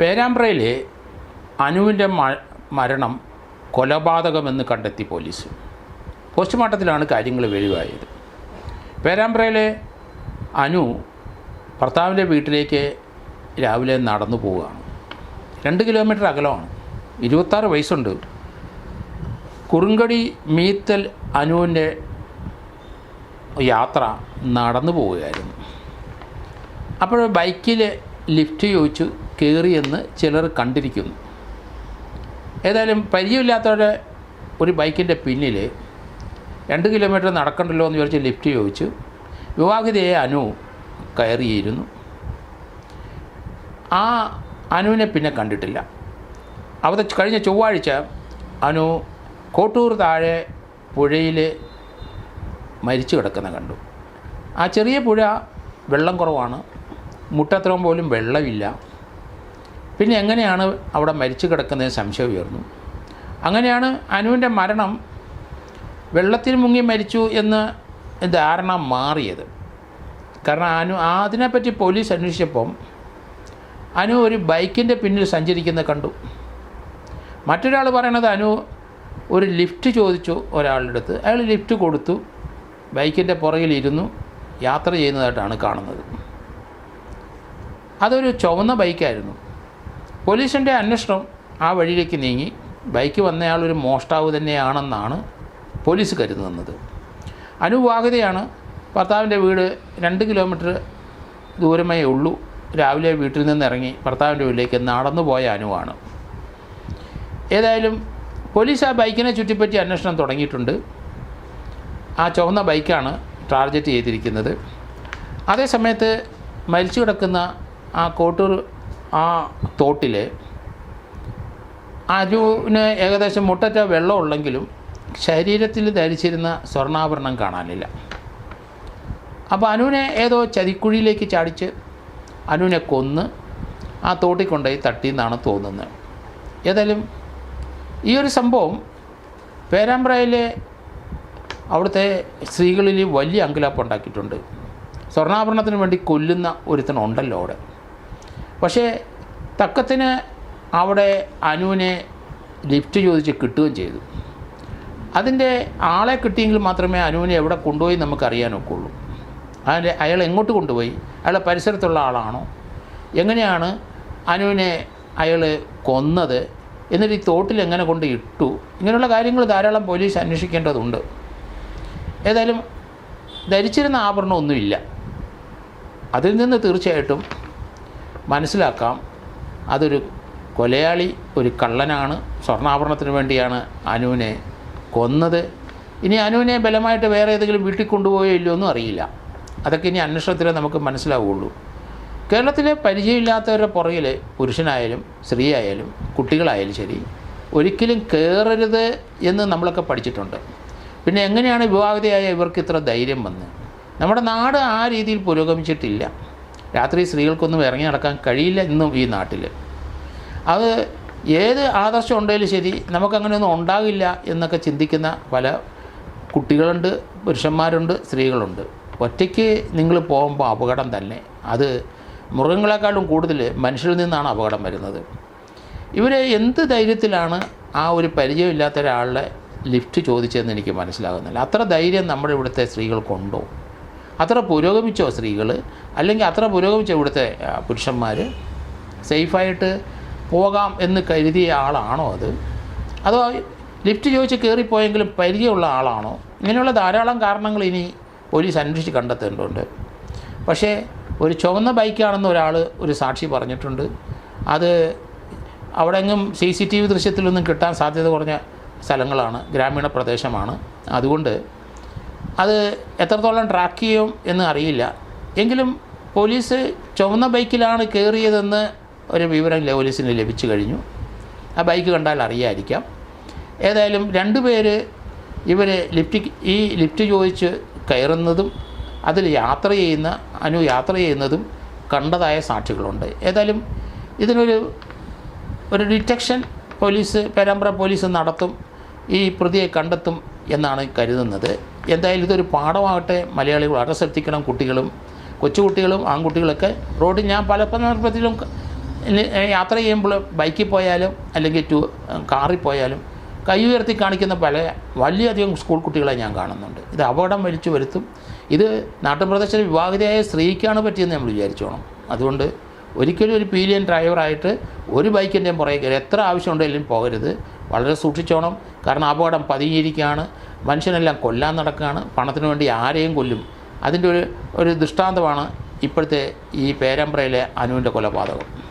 പേരാമ്പ്രയിലെ അനുവിന്റെ മരണം കൊലപാതകമെന്ന് കണ്ടെത്തി പോലീസ്. പോസ്റ്റ്മോർട്ടത്തിലാണ് കാര്യങ്ങൾ വെളിവായത്. പേരാമ്പ്രയിലെ അനു ഭർത്താവിന്റെ വീട്ടിലേക്ക് രാവിലെ നടന്നു പോവുകയാണ്. രണ്ട് കിലോമീറ്റർ അകലമാണ്. ഇരുപത്താറ് വയസ്സുണ്ട്. കുറുങ്കടി മീത്തൽ അനുവിന്റെ യാത്ര നടന്നു പോവുകയായിരുന്നു. അപ്പോൾ ബൈക്കിൽ ലിഫ്റ്റ് ചോദിച്ചു കയറിയെന്ന് ചിലർ കണ്ടിരിക്കുന്നു. ഏതായാലും പരിചയമില്ലാത്തവരുടെ ഒരു ബൈക്കിന്റെ പിന്നിൽ രണ്ട് കിലോമീറ്റർ നടക്കണ്ടല്ലോ എന്ന് വിചാരിച്ച് ലിഫ്റ്റ് ചോദിച്ചു. വിവാഹിതയെ അനു കയറിയിരുന്നു. ആ അനുവിനെ പിന്നെ കണ്ടിട്ടില്ല. അവിടെ കഴിഞ്ഞ ചൊവ്വാഴ്ച അനു കോട്ടൂർ താഴെ പുഴയിൽ മരിച്ചു കിടക്കുന്ന കണ്ടു. ആ ചെറിയ പുഴ വെള്ളം കുറവാണ്. മുട്ടത്രം പോലും വെള്ളമില്ല. പിന്നെ എങ്ങനെയാണ് അവിടെ മരിച്ചു കിടക്കുന്നത് സംശയം ഉയർന്നു. അങ്ങനെയാണ് അനുവിന്റെ മരണം വെള്ളത്തിൽ മുങ്ങി മരിച്ചു എന്ന് ധാരണ മാറിയത്. കാരണം അനു അതിനെപ്പറ്റി പോലീസ് അന്വേഷിച്ചപ്പം അനു ഒരു ബൈക്കിന്റെ പിന്നിൽ സഞ്ചരിക്കുന്നത് കണ്ടു. മറ്റൊരാൾ പറയണത് അനു ഒരു ലിഫ്റ്റ് ചോദിച്ചു ഒരാളുടെ അടുത്ത്. അയാൾ ലിഫ്റ്റ് കൊടുത്തു. ബൈക്കിന്റെ പുറകിലിരുന്നു യാത്ര ചെയ്യുന്നതായിട്ടാണ് കാണുന്നത്. അതൊരു ചുവന്ന ബൈക്കായിരുന്നു. പോലീസിന്റെ അന്വേഷണം ആ വഴിയിലേക്ക് നീങ്ങി. ബൈക്ക് വന്നയാൾ ഒരു മോഷ്ടാവ് തന്നെയാണെന്നാണ് പോലീസ് കരുതുന്നത്. അനുവാഹിതയാണ് ഭർത്താവിന്റെ വീട് രണ്ട് കിലോമീറ്റർ ദൂരമേ ഉള്ളൂ. രാവിലെ വീട്ടിൽ നിന്ന് ഇറങ്ങി ഭർത്താവിന്റെ വീട്ടിലേക്ക് നടന്നു പോയ അനുവാണ്. ഏതായാലും പോലീസ് ആ ബൈക്കിനെ ചുറ്റിപ്പറ്റി അന്വേഷണം തുടങ്ങിയിട്ടുണ്ട്. ആ ചുവന്ന ബൈക്കാണ് ടാർഗറ്റ് ചെയ്തിരിക്കുന്നത്. അതേസമയത്ത് മരിച്ചു കിടക്കുന്ന ആ കോട്ടൂർ ആ തോട്ടിൽ അജുവിന് ഏകദേശം മുട്ടറ്റ വെള്ളമുള്ളെങ്കിലും ശരീരത്തിൽ ധരിച്ചിരുന്ന സ്വർണാഭരണം കാണാനില്ല. അപ്പോൾ അനുവിനെ ഏതോ ചതിക്കുഴിയിലേക്ക് ചാടിച്ച് അനുവിനെ കൊന്ന് ആ തോട്ടിൽ കൊണ്ടുപോയി തട്ടിയെന്നാണ് തോന്നുന്നത്. ഏതായാലും ഈ ഒരു സംഭവം പേരാമ്പ്രയിലെ അവിടുത്തെ സ്ത്രീകളിൽ വലിയ അങ്കലാപ്പ് ഉണ്ടാക്കിയിട്ടുണ്ട്. സ്വർണാഭരണത്തിന് വേണ്ടി കൊല്ലുന്ന ഒരുത്തനുണ്ടല്ലോ അവിടെ. പക്ഷേ തക്കത്തിന് അവിടെ അനുവിനെ ലിഫ്റ്റ് ചോദിച്ച് കിട്ടുകയും ചെയ്തു. അതിന്റെ ആളെ കിട്ടിയെങ്കിൽ മാത്രമേ അനുവിനെ എവിടെ കൊണ്ടുപോയി നമുക്കറിയാനൊക്കുള്ളൂ അതിന്റെ അയാൾ എങ്ങോട്ട് കൊണ്ടുപോയി? അയാളെ പരിസരത്തുള്ള ആളാണോ? എങ്ങനെയാണ് അനുവിനെ അയാൾ കൊന്നത്? എന്നിട്ട് ഈ തോട്ടിൽ എങ്ങനെ കൊണ്ട് ഇട്ടു? ഇങ്ങനെയുള്ള കാര്യങ്ങൾ ധാരാളം പോലീസ് അന്വേഷിക്കേണ്ടതുണ്ട്. ഏതായാലും ധരിച്ചിരുന്ന ആഭരണമൊന്നുമില്ല അതിൽ നിന്ന് തീർച്ചയായിട്ടും മനസ്സിലാക്കാം. അതൊരു കൊലയാളി ഒരു കള്ളനാണ്. സ്വർണാഭരണത്തിന് വേണ്ടിയാണ് അനുവിനെ കൊന്നത്. ഇനി അനുവിനെ ബലമായിട്ട് വേറെ ഏതെങ്കിലും വീട്ടിൽ കൊണ്ടുപോയോ ഇല്ലയോ ഒന്നും അറിയില്ല. അതൊക്കെ ഇനി അന്വേഷണത്തിലേ നമുക്ക് മനസ്സിലാവുകയുള്ളൂ കേരളത്തിലെ പരിചയമില്ലാത്തവരുടെ പുറകിൽ പുരുഷനായാലും സ്ത്രീയായാലും കുട്ടികളായാലും ശരി ഒരിക്കലും കയറരുത് എന്ന് നമ്മളൊക്കെ പഠിച്ചിട്ടുണ്ട്. പിന്നെ എങ്ങനെയാണ് വിവാഹിതയായ ഇവർക്ക് ഇത്ര ധൈര്യം വന്ന്? നമ്മുടെ നാട് ആ രീതിയിൽ പുരോഗമിച്ചിട്ടില്ല. രാത്രി സ്ത്രീകൾക്കൊന്നും ഇറങ്ങി നടക്കാൻ കഴിയില്ല ഇന്നും ഈ നാട്ടിൽ. അത് ഏത് ആദർശം ഉണ്ടെങ്കിലും ശരി നമുക്കങ്ങനെയൊന്നും ഉണ്ടാകില്ല എന്നൊക്കെ ചിന്തിക്കുന്ന പല കുട്ടികളുണ്ട് പുരുഷന്മാരുണ്ട് സ്ത്രീകളുണ്ട്. ഒറ്റയ്ക്ക് നിങ്ങൾ പോകുമ്പോൾ അപകടം തന്നെ. അത് മൃഗങ്ങളെക്കാളും കൂടുതൽ മനുഷ്യരിൽ നിന്നാണ് അപകടം വരുന്നത്. ഇവർ എന്ത് ധൈര്യത്തിലാണ് ആ ഒരു പരിചയമില്ലാത്ത ഒരാളുടെ ലിഫ്റ്റ് ചോദിച്ചതെന്ന് എനിക്ക് മനസ്സിലാകുന്നില്ല. അത്ര ധൈര്യം നമ്മുടെ ഇവിടുത്തെ സ്ത്രീകൾക്കുണ്ടോ? അത്ര പുരോഗമിച്ചോ സ്ത്രീകൾ അല്ലെങ്കിൽ അത്ര പുരോഗമിച്ചോ ഇവിടുത്തെ പുരുഷന്മാർ സേഫായിട്ട് പോകാം എന്ന് കരുതിയ ആളാണോ അത്? അതോ ലിഫ്റ്റ് ചോദിച്ച് കയറിപ്പോയെങ്കിലും പരിചയമുള്ള ആളാണോ? ഇങ്ങനെയുള്ള ധാരാളം കാരണങ്ങൾ ഇനി പോലീസ് അന്വേഷിച്ച് കണ്ടെത്തേണ്ടതുണ്ട്. പക്ഷേ ഒരു ചുവന്ന ബൈക്കാണെന്ന് ഒരാൾ ഒരു സാക്ഷി പറഞ്ഞിട്ടുണ്ട്. അത് അവിടെങ്ങും സി സി ടി വി ദൃശ്യത്തിലൊന്നും കിട്ടാൻ സാധ്യത കുറഞ്ഞ സ്ഥലങ്ങളാണ് ഗ്രാമീണ പ്രദേശമാണ്. അതുകൊണ്ട് അത് എത്രത്തോളം ട്രാക്ക് ചെയ്യും എന്ന് അറിയില്ല. എങ്കിലും പോലീസ് ചുവന്ന ബൈക്കിലാണ് കയറിയതെന്ന് ഒരു വിവരം പോലീസിന് ലഭിച്ചു കഴിഞ്ഞു. ആ ബൈക്ക് കണ്ടാൽ അറിയായിരിക്കാം. ഏതായാലും രണ്ട് പേര് ഇവർ ലിഫ്റ്റ് ഈ ലിഫ്റ്റ് ചോദിച്ച് കയറുന്നതും അതിൽ യാത്ര ചെയ്യുന്ന അനു യാത്ര ചെയ്യുന്നതും കണ്ടതായ സാക്ഷികളുണ്ട്. ഏതായാലും ഇതിനൊരു ഒരു ഡിറ്റക്ഷൻ പോലീസ് പേരാമ്പ്ര പോലീസ് നടത്തും. ഈ പ്രതിയെ കണ്ടെത്തും എന്നാണ് കരുതുന്നത്. എന്തായാലും ഇതൊരു പാഠമാകട്ടെ. മലയാളികൾ വളരെ ശ്രദ്ധിക്കണം കുട്ടികളും. കൊച്ചുകുട്ടികളും ആൺകുട്ടികളൊക്കെ റോഡിൽ ഞാൻ പല സന്ദർഭത്തിലും യാത്ര ചെയ്യുമ്പോൾ ബൈക്കിൽ പോയാലും അല്ലെങ്കിൽ ടു കാറിൽ പോയാലും കൈ ഉയർത്തി കാണിക്കുന്ന പല വലിയധികം സ്കൂൾ കുട്ടികളെ ഞാൻ കാണുന്നുണ്ട്. ഇത് അപകടം വലിച്ചു വരുത്തും. ഇത് നാട്ടുപ്രദേശത്തെ വിവാഹിതയായ സ്ത്രീക്കാണ് പറ്റിയെന്ന് നമ്മൾ വിചാരിച്ചോണം. അതുകൊണ്ട് ഒരിക്കലും ഒരു പീലിയൻ ഡ്രൈവറായിട്ട് ഒരു ബൈക്കിന്റെയും പുറകെ കയറി എത്ര ആവശ്യമുണ്ടെങ്കിലും പോകരുത്. വളരെ സൂക്ഷിച്ചോണം. കാരണം അപകടം പതിയിരിക്കുകയാണ് മനുഷ്യനെല്ലാം കൊല്ലാൻ നടക്കുകയാണ്. പണത്തിന് വേണ്ടി ആരെയും കൊല്ലും. അതിന്റെ ഒരു ഒരു ദൃഷ്ടാന്തമാണ് ഇപ്പോഴത്തെ ഈ പേരമ്പ്രയിലെ അനുവിന്റെ കൊലപാതകം.